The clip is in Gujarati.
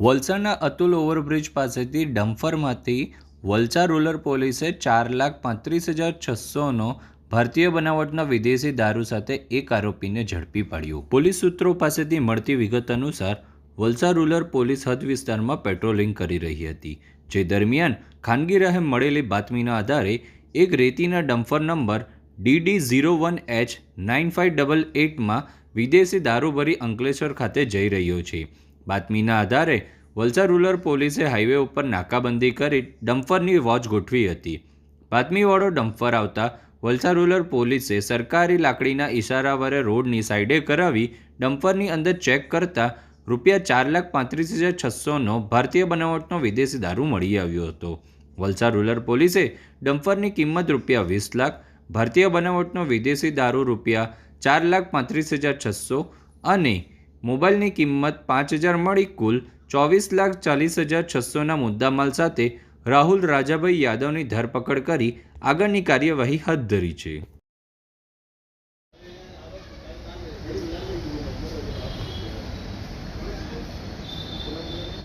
વલસાડના અતુલ ઓવરબ્રિજ પાસેથી ડમ્ફરમાંથી વલસાડ રૂરલ પોલીસે ચાર લાખ પાંત્રીસ હજાર છસોનો ભારતીય બનાવટના વિદેશી દારૂ સાથે એક આરોપીને ઝડપી પાડ્યો. પોલીસ સૂત્રો પાસેથી મળતી વિગત અનુસાર, વલસાડ રૂરલ પોલીસ હદ વિસ્તારમાં પેટ્રોલિંગ કરી રહી હતી, જે દરમિયાન ખાનગી રાહે મળેલી બાતમીના આધારે એક રેતીના dumper number DD zero one H nine five double એટમાં વિદેશી દારૂ ભરી અંકલેશ્વર ખાતે જઈ રહ્યો છે. બાતમીના આધારે વલસાડ રૂરલ પોલીસે હાઈવે ઉપર નાકાબંધી કરી ડમ્ફરની વોચ ગોઠવી હતી. બાતમીવાળો ડમ્ફર આવતા વલસાડ રૂરલ પોલીસે સરકારી લાકડીના ઇશારા વરે રોડની સાઈડે કરાવી ડમ્ફરની અંદર ચેક કરતા રૂપિયા ચાર લાખ પાંત્રીસ હજાર છસોનો ભારતીય બનાવટનો વિદેશી દારૂ મળી આવ્યો હતો. વલસાડ રૂરલ પોલીસે ડમ્ફરની કિંમત રૂપિયા વીસ લાખ, ભારતીય બનાવટનો વિદેશી દારૂ રૂપિયા ચાર લાખ પાંત્રીસ હજાર છસો અને મોબાઈલની કિંમત પાંચ હજાર મળી કુલ ચોવીસ લાખ ચાલીસ હજાર છસોના મુદ્દામાલ સાથે રાહુલ રાજાભાઈ યાદવની ધરપકડ કરી આગળની કાર્યવાહી હાથ ધરી છે.